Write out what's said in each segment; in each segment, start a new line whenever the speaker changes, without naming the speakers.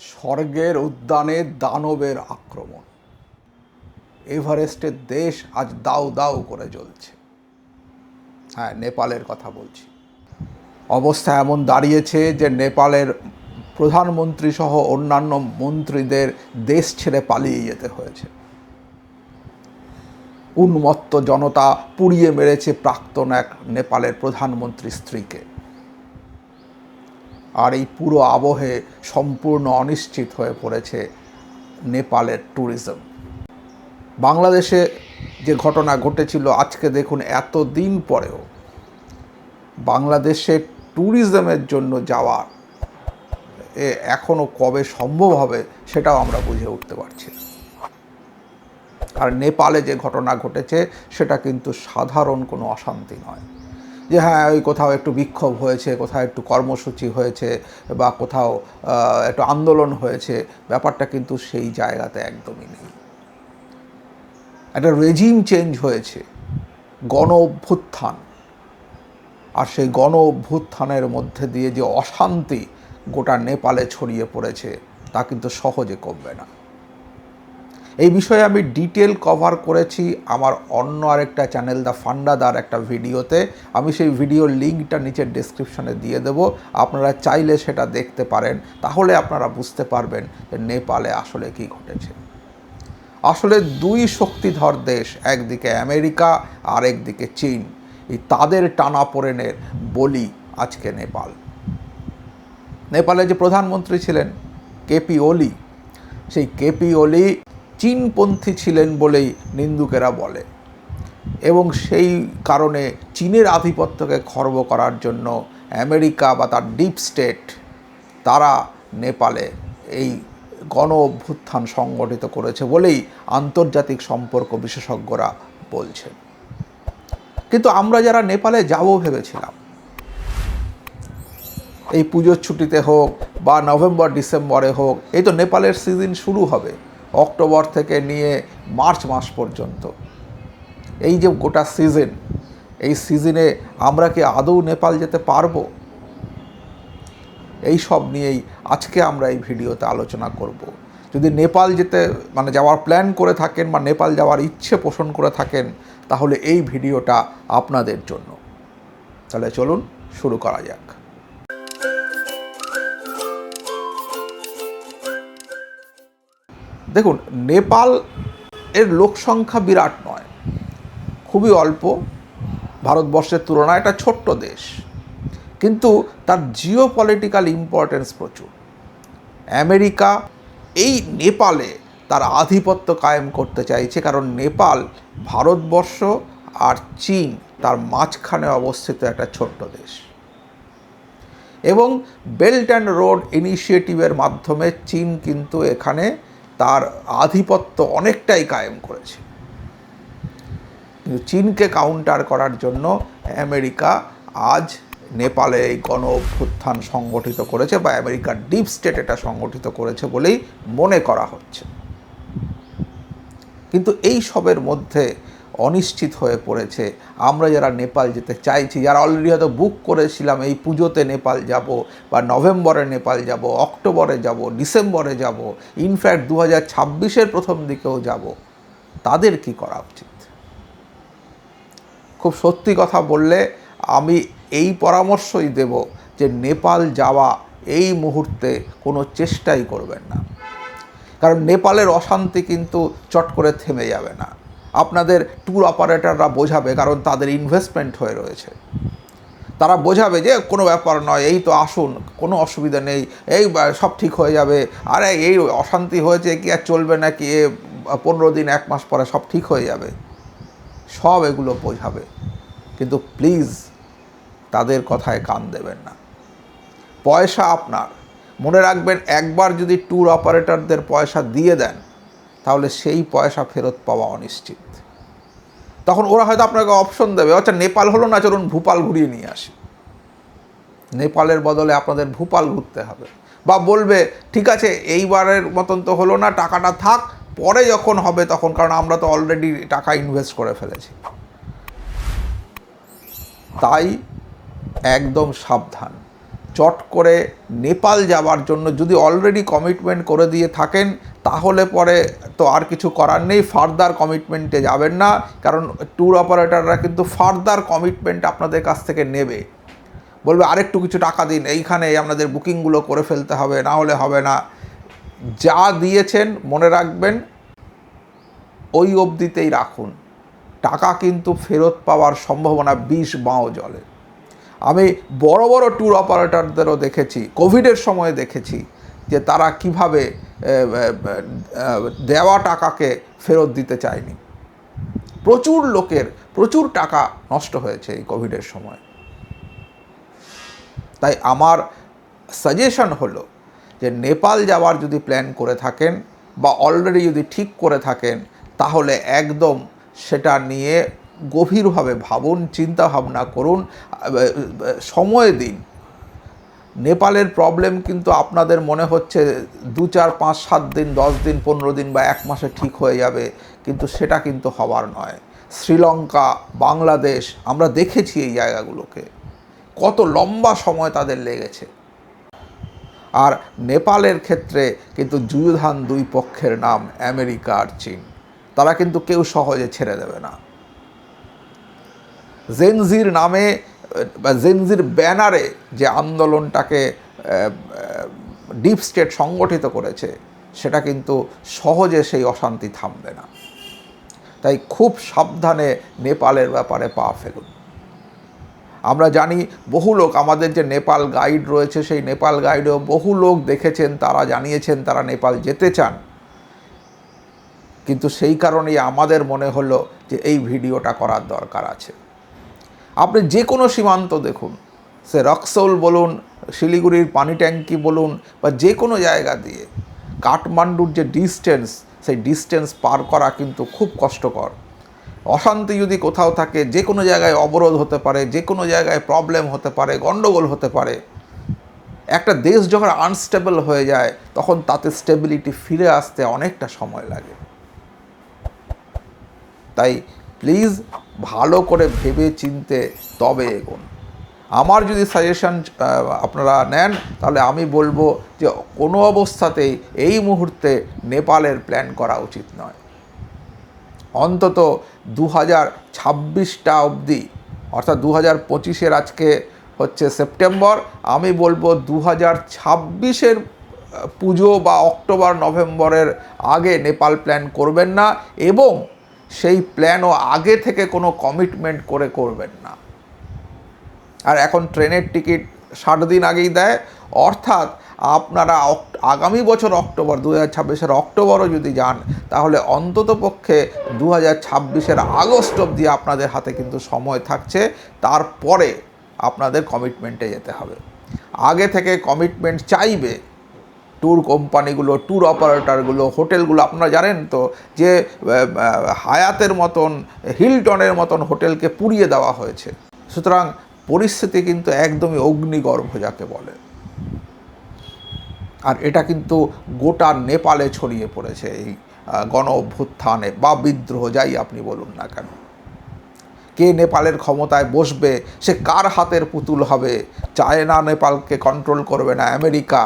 স্বর্গের উদ্যানে দানবের আক্রমণ। এভারেস্টের দেশ আজ দাউ দাউ করে জ্বলছে। হ্যাঁ নেপালের কথা বলছি। অবস্থা এমন দাঁড়িয়েছে যে নেপালের প্রধানমন্ত্রী সহ অন্যান্য মন্ত্রীদের দেশ ছেড়ে পালিয়ে যেতে হয়েছে। উন্মত্ত জনতা পুড়িয়ে মেরেছে প্রাক্তন এক নেপালের প্রধানমন্ত্রীর স্ত্রীকে। আর এই পুরো আবহে সম্পূর্ণ অনিশ্চিত হয়ে পড়েছে নেপালের ট্যুরিজম বাংলাদেশে যে ঘটনা ঘটেছিল আজকে দেখুন এত দিন পরেও বাংলাদেশে ট্যুরিজমের জন্য যাওয়া এ এখনও কবে সম্ভব হবে সেটাও আমরা বুঝে উঠতে পারছি আর নেপালে যে ঘটনা ঘটেছে সেটা কিন্তু সাধারণ কোনো অশান্তি নয়। যে হ্যাঁ ওই কোথাও একটু বিক্ষোভ হয়েছে, কোথাও একটু কর্মসূচি হয়েছে বা কোথাও একটু আন্দোলন হয়েছে, ব্যাপারটা কিন্তু সেই জায়গাতে একদমই নেই। একটা রেজিম চেঞ্জ হয়েছে গণ অভ্যুত্থান আর সেই গণ অভ্যুত্থানের মধ্যে দিয়ে যে অশান্তি গোটা নেপালে ছড়িয়ে পড়েছে, তা কিন্তু সহজে কমবে না। এই বিষয়ে আমি ডিটেল কভার করেছি আমার অন্য আরেকটা চ্যানেল দ্য ফান্ডাদার একটা ভিডিওতে। আমি সেই ভিডিওর লিঙ্কটা নিচের ডেসক্রিপশনে দিয়ে দেব। আপনারা চাইলে সেটা দেখতে পারেন। তাহলে আপনারা বুঝতে পারবেন যে নেপালে আসলে কি ঘটেছে। আসলে দুই শক্তিধর দেশ, একদিকে আমেরিকা আর একদিকে চীন। এই তাদের টানাপোড়েনের বলি আজকে নেপাল। নেপালে যে প্রধানমন্ত্রী ছিলেন কেপি ওলি, সেই কেপি ওলি চীনপন্থী ছিলেন বলেই নিন্দুকেরা বলে। এবং সেই কারণে চীনের আধিপত্যকে খর্ব করার জন্য আমেরিকা বা তার ডিপ স্টেট, তারা নেপালে এই গণ অভ্যুত্থান সংগঠিত করেছে বলেই আন্তর্জাতিক সম্পর্ক বিশেষজ্ঞরা বলছেন। কিন্তু আমরা যারা নেপালে যাব ভেবেছিলাম, এই পুজোর ছুটিতে হোক বা নভেম্বর, ডিসেম্বরে হোক, এই তো নেপালের সিজন শুরু হবে। অক্টোবর থেকে নিয়ে মার্চ মাস পর্যন্ত। এই যে গোটা সিজন, এই সিজনে আমরা কি আদৌ নেপাল যেতে পারব? এই সব নিয়েই আজকে আমরা এই ভিডিওতে আলোচনা করব। যদি নেপাল যেতে মানে যাওয়ার প্ল্যান করে থাকেন বা নেপাল যাওয়ার ইচ্ছে পোষণ করে থাকেন, তাহলে এই ভিডিওটা আপনাদের জন্য। তাহলে চলুন শুরু করা যাক। দেখুন, নেপাল এর লোক সংখ্যা বিরাট নয়। খুবই অল্প। ভারতবর্ষের তুলনায় একটা ছোট্ট দেশ। কিন্তু তার জিও পলিটিক্যাল ইম্পর্টেন্স প্রচুর। আমেরিকা এই নেপালে তার আধিপত্য কায়েম করতে চাইছে কারণ নেপাল, ভারতবর্ষ আর চীন তার মাঝখানে অবস্থিত একটা ছোট্ট দেশ। এবং বেল্ট অ্যান্ড রোড ইনিশিয়েটিভের মাধ্যমে চীন কিন্তু এখানে তার আধিপত্য অনেকটাই কায়েম করেছে। চীনকে কাউন্টার করার জন্য আমেরিকা আজ নেপালে এই গণ অভ্যুত্থান সংগঠিত করেছে বা আমেরিকার ডিপ স্টেট এটা সংগঠিত করেছে বলেই মনে করা হচ্ছে। কিন্তু এই সবের মধ্যে অনিশ্চিত হয়ে পড়েছে। আমরা যারা নেপাল যেতে চাইছি, যারা অলরেডি হয়তো বুক করেছিলাম এই পুজোতে নেপাল যাব বা নভেম্বরে নেপাল যাব, অক্টোবরে যাব, ডিসেম্বরে যাব ইনফ্যাক্ট দু হাজার ছাব্বিশের প্রথম দিকেও যাব, তাদের কি করা উচিত? খুব সত্যি কথা বললে আমি এই পরামর্শই দেব যে নেপাল যাওয়া এই মুহূর্তে কোনো চেষ্টাই করবেন না। কারণ নেপালের অশান্তি কিন্তু চট করে থেমে যাবে না। আপনাদের ট্যুর অপারেটররা বোঝাবে কারণ তাদের ইনভেস্টমেন্ট হয়ে রয়েছে। তারা বোঝাবে যে কোনো ব্যাপার নয়, এই তো আসুন, কোনো অসুবিধা নেই, এই সব ঠিক হয়ে যাবে। আরে এই অশান্তি হয়েছে, কি আর চলবে নাকি? এ পনেরো দিন, এক মাস পরে সব ঠিক হয়ে যাবে। সব এগুলো বোঝাবে। কিন্তু প্লিজ তাদের কথায় কান দেবেন না। পয়সা আপনার। মনে রাখবেন, একবার যদি ট্যুর অপারেটরদের পয়সা দিয়ে দেন তাহলে সেই পয়সা ফেরত পাওয়া অনিশ্চিত। তখন ওরা হয়তো আপনাকে অপশন দেবে আচ্ছা নেপাল হলো না, চলুন ভূপাল ঘুরিয়ে নিয়ে আসি। নেপালের বদলে আপনাদের ভূপাল ঘুরতে হবে। বা বলবে, ঠিক আছে, এইবারের মতন তো হলো না, টাকাটা থাক, পরে যখন হবে তখন, কারণ আমরা তো অলরেডি টাকা ইনভেস্ট করে ফেলেছি। তাই একদম সাবধান। চট করে নেপাল যাওয়ার জন্য যদি অলরেডি কমিটমেন্ট করে দিয়ে থাকেন, তাহলে পরে তো আর কিছু করার নেই ফার্দার কমিটমেন্টে যাবেন না, কারণ ট্যুর অপারেটররা কিন্তু ফার্দার কমিটমেন্ট আপনাদের কাছ থেকে নেবে। বলবে, আরেকটু কিছু টাকা দিন এইখানে আপনাদের বুকিংগুলো করে ফেলতে হবে, না হলে হবে না। যা দিয়েছেন, মনে রাখবেন, ওই অবধিতেই রাখুন। টাকা কিন্তু ফেরত পাওয়ার সম্ভাবনা বিষ বাঁও জলে। আমি বড় বড় ট্যুর অপারেটরদেরও দেখেছি কোভিডের সময়ে দেখেছি, যে তারা কীভাবে দেওয়া টাকাকে ফেরত দিতে চায়নি। প্রচুর লোকের, প্রচুর টাকা নষ্ট হয়েছে এই কোভিডের সময়। তাই আমার সাজেশন হলো যে নেপাল যাওয়ার যদি প্ল্যান করে থাকেন বা অলরেডি যদি ঠিক করে থাকেন, তাহলে একদম সেটা নিয়ে গভীরভাবে ভাবুন চিন্তা ভাবনা করুন সময় দিন। নেপালের প্রবলেম কিন্তু আপনাদের মনে হচ্ছে দু, চার, পাঁচ, সাত দিন, দশ দিন, পনেরো দিন বা এক মাসে ঠিক হয়ে যাবে, কিন্তু সেটা কিন্তু হওয়ার নয়। শ্রীলঙ্কা, বাংলাদেশ, আমরা দেখেছি এই জায়গাগুলোকে। কত লম্বা সময় তাদের লেগেছে। আর নেপালের ক্ষেত্রে কিন্তু যুযুধান দুই পক্ষের নাম আমেরিকা আর চীন। তারা কিন্তু কেউ সহজে ছেড়ে দেবে না। জেনজির নামে বা জেনজির ব্যানারে যে আন্দোলনটাকে ডিপ স্টেট সংগঠিত করেছে, সেটা কিন্তু সহজে সেই অশান্তি থামবে না। তাই খুব সাবধানে নেপালের ব্যাপারে পা ফেলুন। আমরা জানি বহু লোক, আমাদের যে নেপাল গাইড রয়েছে, সেই নেপাল গাইডেও বহু লোক দেখেছেন, তারা জানিয়েছেন তারা নেপাল যেতে চান। কিন্তু সেই কারণেই আমাদের মনে হলো যে এই ভিডিওটা করার দরকার আছে। আপনি যে কোনো সীমান্ত দেখুন। সে রক্সৌল বলুন, শিলিগুড়ির পানি ট্যাঙ্কি বলুন বা যে কোনো জায়গা দিয়ে কাঠমান্ডুর যে ডিস্টেন্স সেই ডিস্টেন্স পার করা কিন্তু খুব কষ্টকর। অশান্তি যদি কোথাও থাকে, যে কোনো জায়গায় অবরোধ হতে পারে, যে কোনো জায়গায় প্রবলেম হতে পারে গণ্ডগোল হতে পারে, একটা দেশ যখন আনস্টেবল হয়ে যায়, তখন তাতে স্টেবিলিটি ফিরে আসতে অনেকটা সময় লাগে। তাই প্লিজ ভালো করে ভেবে চিনতে তবে এগোন। আমার যদি সাজেশন আপনারা নেন, তাহলে আমি বলব যে কোনো অবস্থাতেই এই মুহূর্তে নেপালের প্ল্যান করা উচিত নয়। অন্তত দু হাজার ছাব্বিশটা অবধি, অর্থাৎ দু হাজার পঁচিশের আজকে হচ্ছে সেপ্টেম্বর, আমি বলব দু হাজার ছাব্বিশের পুজো বা অক্টোবর, নভেম্বরের আগে নেপাল প্ল্যান করবেন না এবং সেই প্ল্যানও আগে থেকে কোনো কমিটমেন্ট করে করবেন না। আর এখন ট্রেনের টিকিট ষাট দিন আগেই দেয়, অর্থাৎ আপনারা আগামী বছর অক্টোবর দু হাজার ছাব্বিশের অক্টোবরও যদি যান, তাহলে অন্তত পক্ষে দু হাজার ছাব্বিশের আগস্ট অবধি আপনাদের হাতে কিন্তু সময় থাকছে, তারপরে আপনাদের কমিটমেন্টে যেতে হবে। আগে থেকে কমিটমেন্ট চাইবে ট্যুর কোম্পানিগুলো ট্যুর অপারেটরগুলো হোটেলগুলো আপনারা জানেন তো যে হায়াতের মতন, হিলটনের মতন হোটেলকে পুড়িয়ে দেওয়া হয়েছে। সুতরাং পরিস্থিতি কিন্তু একদমই অগ্নিগর্ভ যাকে বলে। আর এটা কিন্তু গোটা নেপালে ছড়িয়ে পড়েছে এই গণ অভ্যুত্থানে বা বিদ্রোহ, যাই আপনি বলুন না কেন। কে নেপালের ক্ষমতায় বসবে, সে কার হাতের পুতুল হবে, চায়না, নেপালকে কন্ট্রোল করবে না, আমেরিকা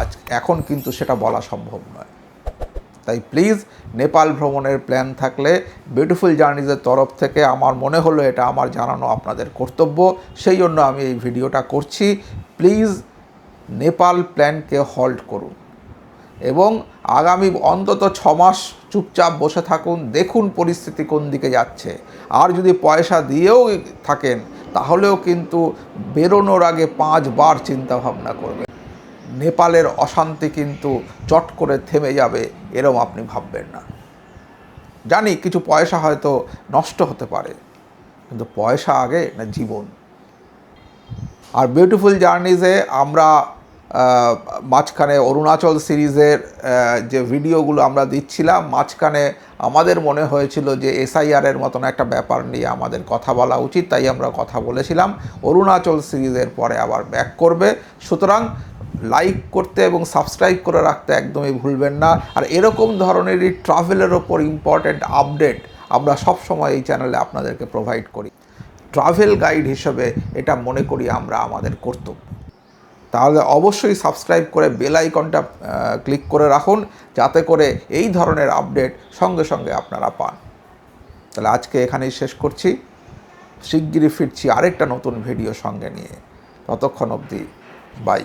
আজ, এখন কিন্তু সেটা বলা সম্ভব নয়। তাই প্লিজ, নেপাল ভ্রমণের প্ল্যান থাকলে বিউটিফুল জার্নিজের তরফ থেকে আমার মনে হলো এটা আমার জানানো আপনাদের কর্তব্য। সেই জন্য আমি এই ভিডিওটা করছি। প্লিজ, নেপাল প্ল্যানকে হল্ট করুন এবং আগামী অন্তত ছ মাস চুপচাপ বসে থাকুন, দেখুন পরিস্থিতি কোন দিকে যাচ্ছে। আর যদি পয়সা দিয়েও থাকেন, তাহলেও কিন্তু বেরোনোর আগে পাঁচবার চিন্তা ভাবনা করবেন। নেপালের অশান্তি কিন্তু চট করে থেমে যাবে এরম আপনি ভাববেন না। জানি কিছু পয়সা হয়তো নষ্ট হতে পারে, কিন্তু পয়সা আগে না জীবন? আর বিউটিফুল জার্নিজে আমরা মাঝখানে অরুণাচল সিরিজের যে ভিডিওগুলো আমরা দিচ্ছিলাম, মাঝখানে আমাদের মনে হয়েছিল যে এসআইআরের মতন একটা ব্যাপার নিয়ে আমাদের কথা বলা উচিত, তাই আমরা কথা বলেছিলাম। অরুণাচল সিরিজের পরে আবার ব্যাক করবে। সুতরাং লাইক করতে এবং সাবস্ক্রাইব করে রাখতে একদমই ভুলবেন না। আর এরকম ধরনেরই ট্রাভেলের ওপর ইম্পর্ট্যান্ট আপডেট আমরা সব সময় এই চ্যানেলে আপনাদেরকে প্রোভাইড করি। ট্রাভেল গাইড হিসেবে এটা মনে করি আমরা আমাদের কর্তব্য। তাহলে অবশ্যই সাবস্ক্রাইব করে বেল আইকনটা ক্লিক করে রাখুন, যাতে করে এই ধরনের আপডেট সঙ্গে সঙ্গে আপনারা পান। তাহলে আজকে এখানেই শেষ করছি। শিগগিরই ফিরছি আরেকটা নতুন ভিডিও সঙ্গে নিয়ে। ততক্ষণ অবধি বাই